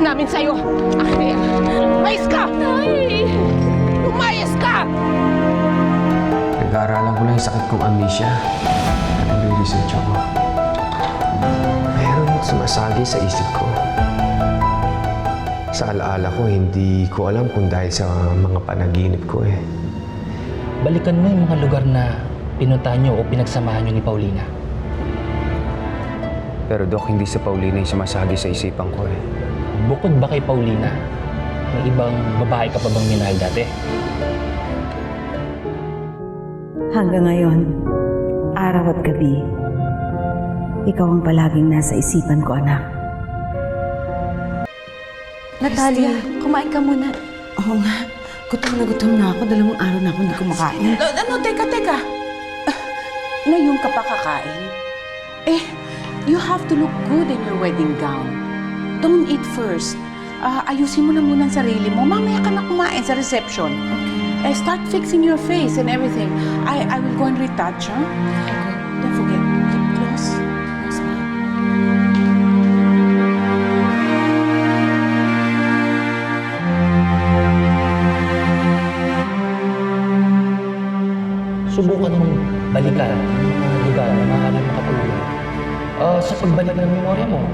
relasyon namin sa'yo. Akin, umayos ka! Nay! Umayos ka! Nag-aaralan ko lang yung sakit kong amnesia at nagre-research ako. Meron sumasagi sa isip ko. Sa alaala ko, hindi ko alam kung dahil sa mga panaginip ko eh. Balikan mo yung mga lugar na pinuntahan nyo o pinagsamahan nyo ni Paulina. Pero Dok, hindi sa Paulina yung sumasagi sa isipan ko eh. Bukod ba kay Paulina, may ibang babae ka pa bang minahal dati? Hanggang ngayon, araw at gabi, ikaw ang palaging nasa isipan ko, anak. Natalia, kumain ka muna. Oo nga, gutom na gutom na ako. Dalawang araw na ako hindi kumakain. No, ano, teka, teka. Ah, Ngayon ka pa kakain? Eh, you have to look good in your wedding gown. Don't eat first. Ah, ayusin mo na muna ang sarili mo. Mamaya ka na kumain sa reception. Eh, start fixing your face and everything. I I will go and retouch, huh? Don't forget, lip gloss. Subukan mong balikan ang mga lugar na maaaring makatulong Ah, sa pagbalik ng memorya mo.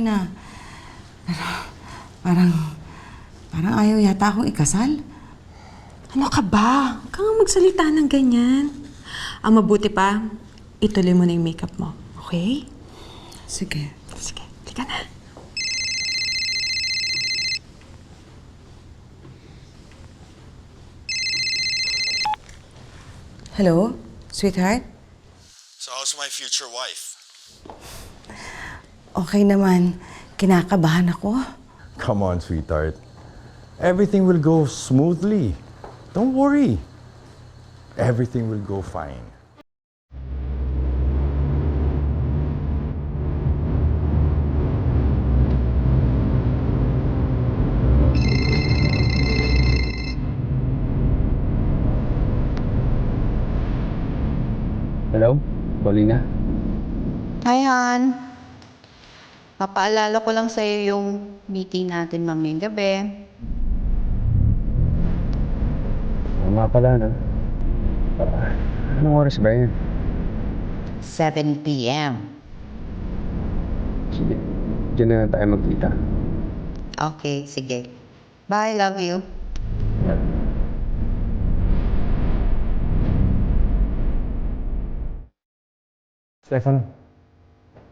Na. Pero parang, parang ayaw yata akong ikasal. Ano ka ba? Huwag kang magsalita ng ganyan. Ang mabuti pa, ituloy mo na yung makeup mo. Okay? Sige. Sige, tika na. Hello, sweetheart? So how's my future wife? Okay naman. Kinakabahan ako. Come on, sweetheart. Everything will go smoothly. Don't worry. Everything will go fine. Hello? Paulina? Hi, Han. Papaalala ko lang sa'yo yung meeting natin mamayang gabi. Oo nga pala, no? Ah, anong oras ba yan? 7 p.m. Sige, dyan na lang tayo magkita. Okay, sige. Bye, love you. Stefano,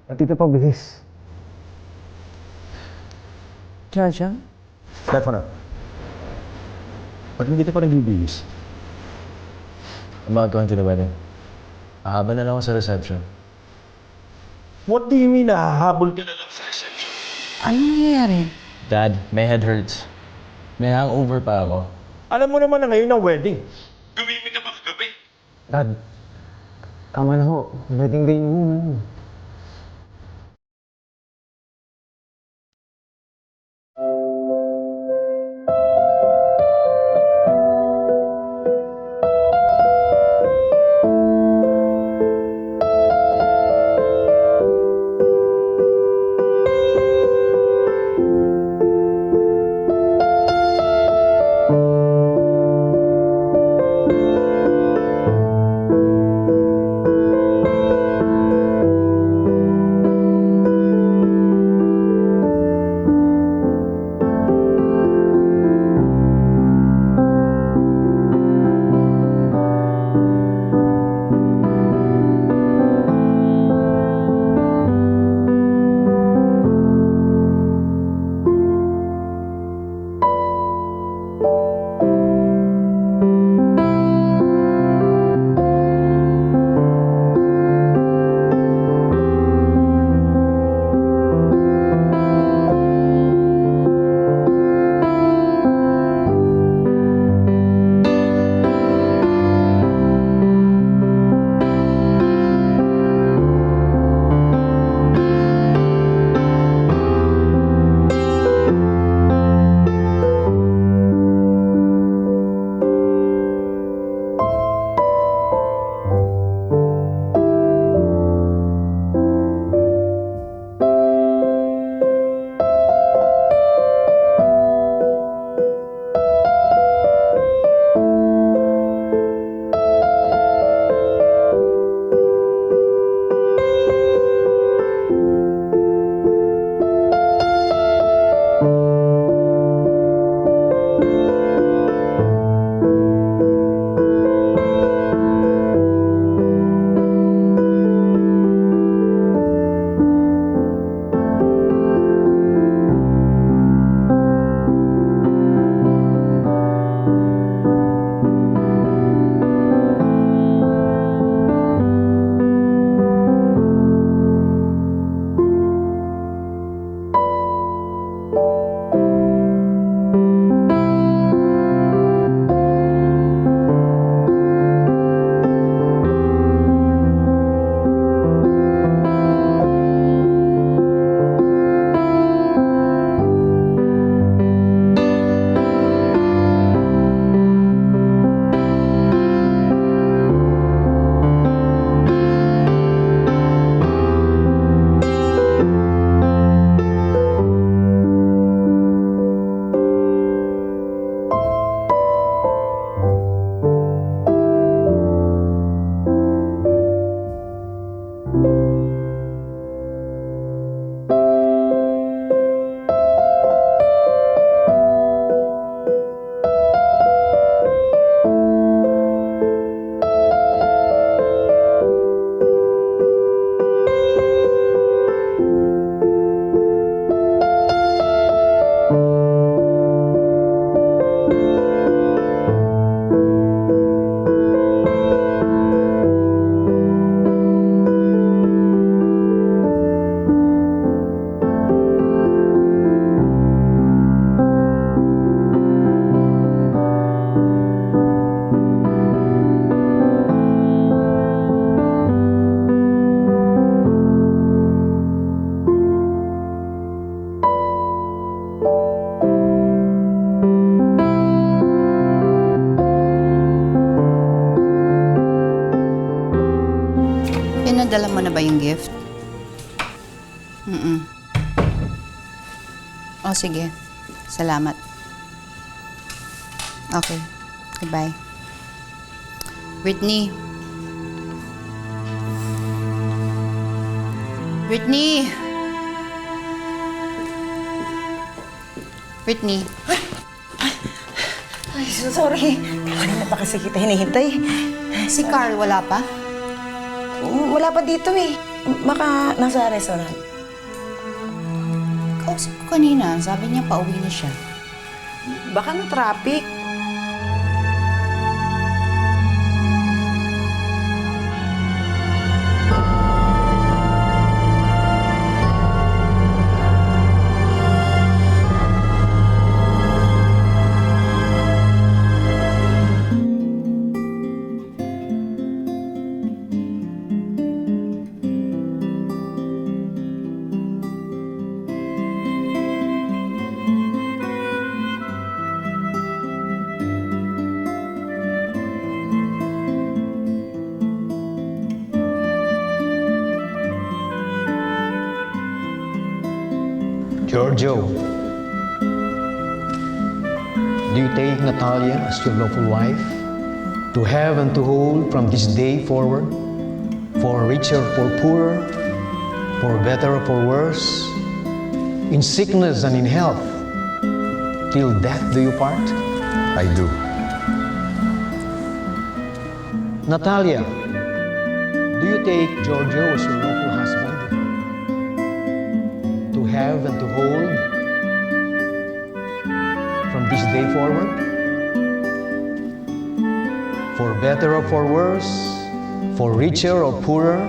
natito pa bilis. Jojo? Stefano, ba't hindi ka pa nagbibihis? I'm not going to the wedding. Ahaba na lang ako sa reception. What do you mean nahahabol ka na lang sa reception? Anong nangyayari? Dad, my head hurts. May hangover pa ako. Alam mo naman na ngayon ang wedding. Gumimik ka ba kagabi? Dad, tama na ho. Wedding day mo ba yung gift? Mm-mm. O, sige. Salamat. Okay. Goodbye. Whitney. Whitney! Whitney. Ay, so sorry. Kanina pa kasi kita hinihintay. Si Carl, wala pa? Wala pa dito eh. Baka nasa restaurant. Kausap ko kanina. Sabi niya pauwi na siya. Baka na traffic. Giorgio, do you take Natalia as your lawful wife? To have and to hold from this day forward, for richer, for poorer, for better, for worse, in sickness and in health, till death do you part? I do. Natalia, do you take Giorgio as your lawful husband have and to hold from this day forward? For better or for worse, for richer or poorer,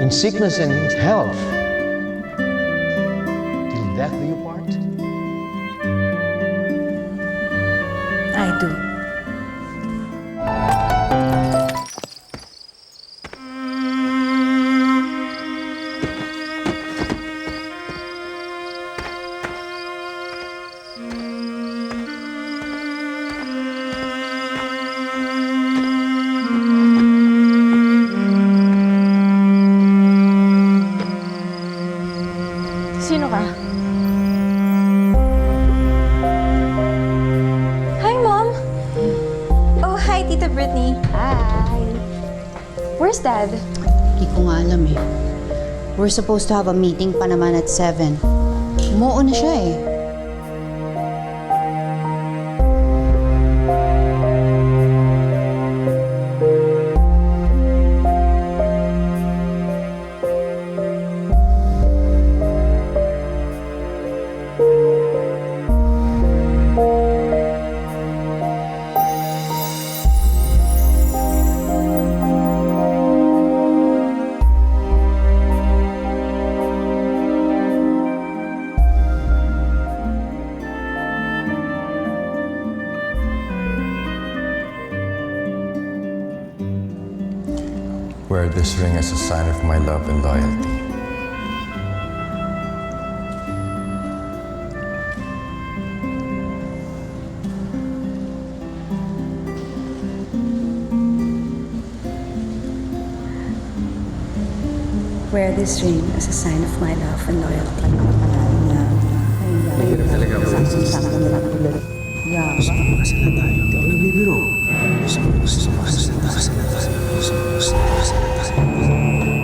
in sickness and in health, Dad? Hindi ko nga alam eh. We're supposed to have a meeting pa naman at 7. Umuo na siya eh. Wear this ring as a sign of my love and loyalty. Wear this ring as a sign of my love and loyalty. Mahirap talaga ako. Gusto ko kasala tayo. Huwag nagbibiro. Gusto ko kasala tayo. Thank you.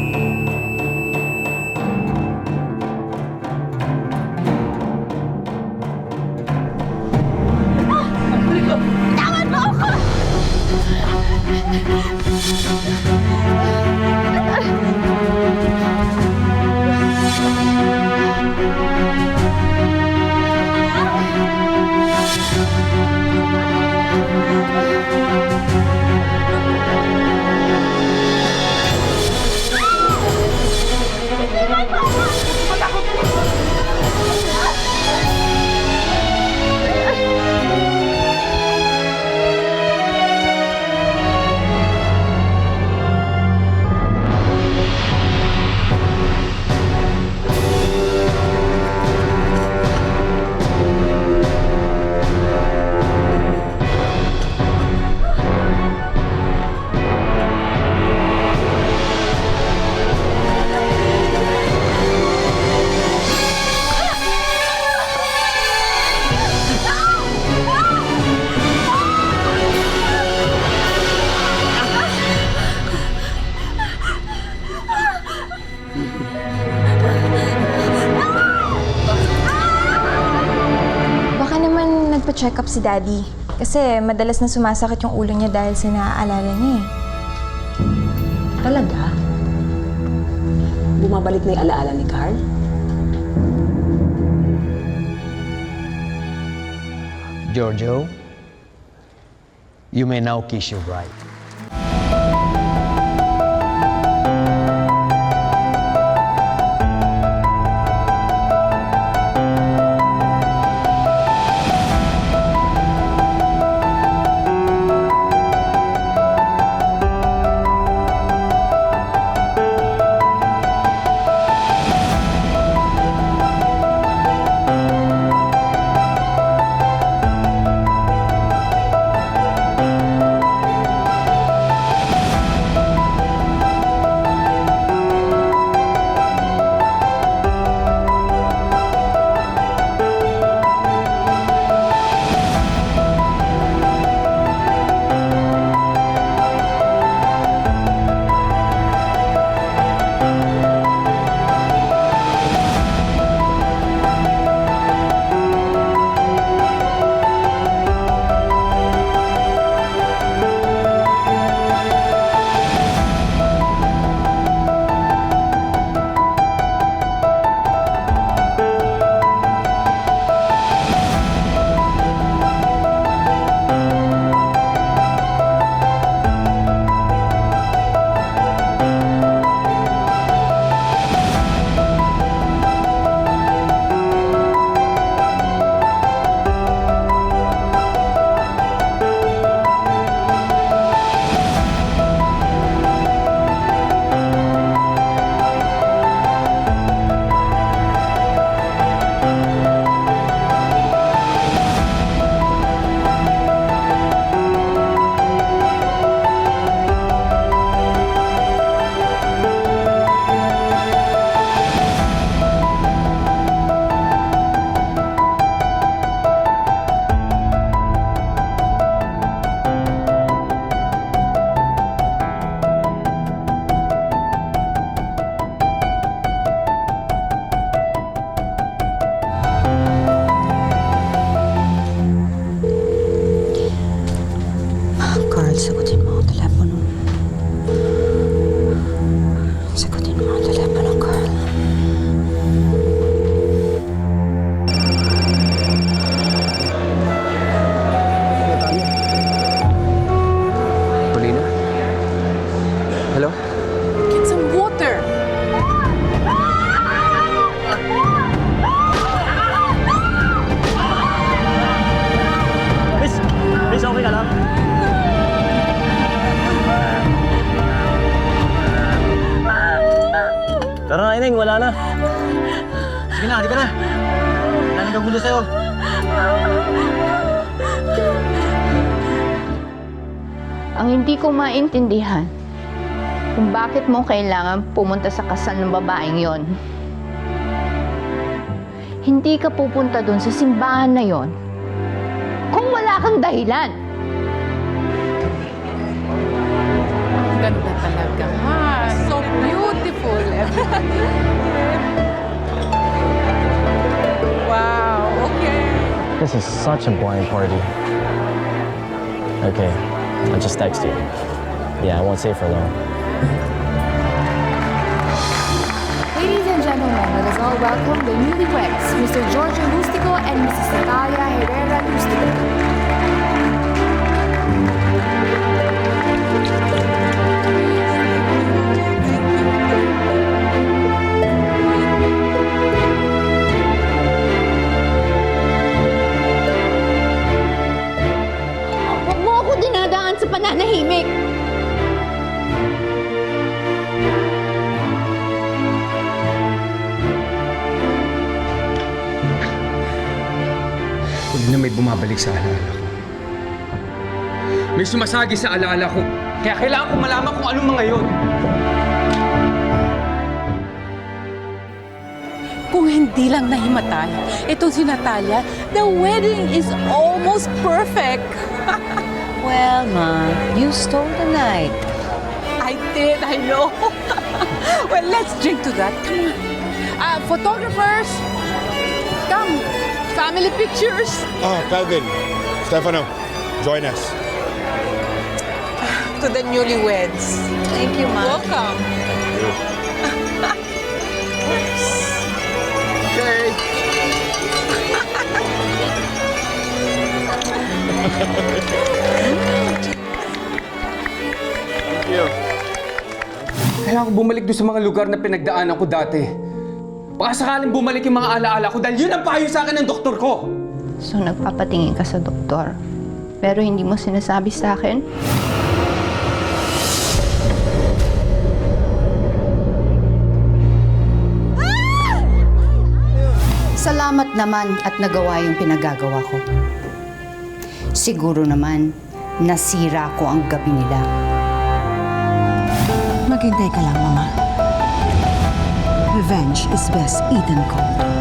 Magpa-check up si Daddy. Kasi madalas na sumasakit yung ulo niya dahil sa naaalala niya eh. Talaga? Bumabalik na yung alaala ni Carl? Giorgio, you may now kiss your bride. Ineng. Wala na. Sige na, halika na. Wala nang gagulo sa'yo. Ang hindi ko maintindihan kung bakit mo kailangan pumunta sa kasal ng babaeng yon. Hindi ka pupunta doon sa simbahan na yon kung wala kang dahilan. Ganda talaga, This is such a boring party. Okay, I'll just text you. Yeah, I won't stay for long. Ladies and gentlemen, let us all welcome the newlyweds, Mr. Giorgio Lustico and Mrs. Natalia Herrera Lustico. Sa alaala ko. May sumasagi sa alaala ko. Kaya kailangan ko malaman kung anong mga yon. Kung hindi lang nahimatay, itong si Natalia, the wedding is almost perfect. Well, Ma, you stole the night. I did, I know. well, let's drink to that. Come on. Uh, photographers, come. Family pictures. Oh, Calvin, Stefano, join us. To the newlyweds. Thank you, Ma. Welcome. Okay. Thank you. Kailangan ko bumalik doon sa mga lugar na pinagdaanan ko dati. Baka sakaling bumalik yung mga alaala ko dahil yun ang payo sa akin ng doktor ko. So nagpapatingin ka sa doktor. Pero hindi mo sinasabi sa akin? Salamat naman at nagawa yung pinagagawa ko. Siguro naman, nasira ko ang gabi nila. Maghintay ka lang, Mama. Revenge is best eaten cold.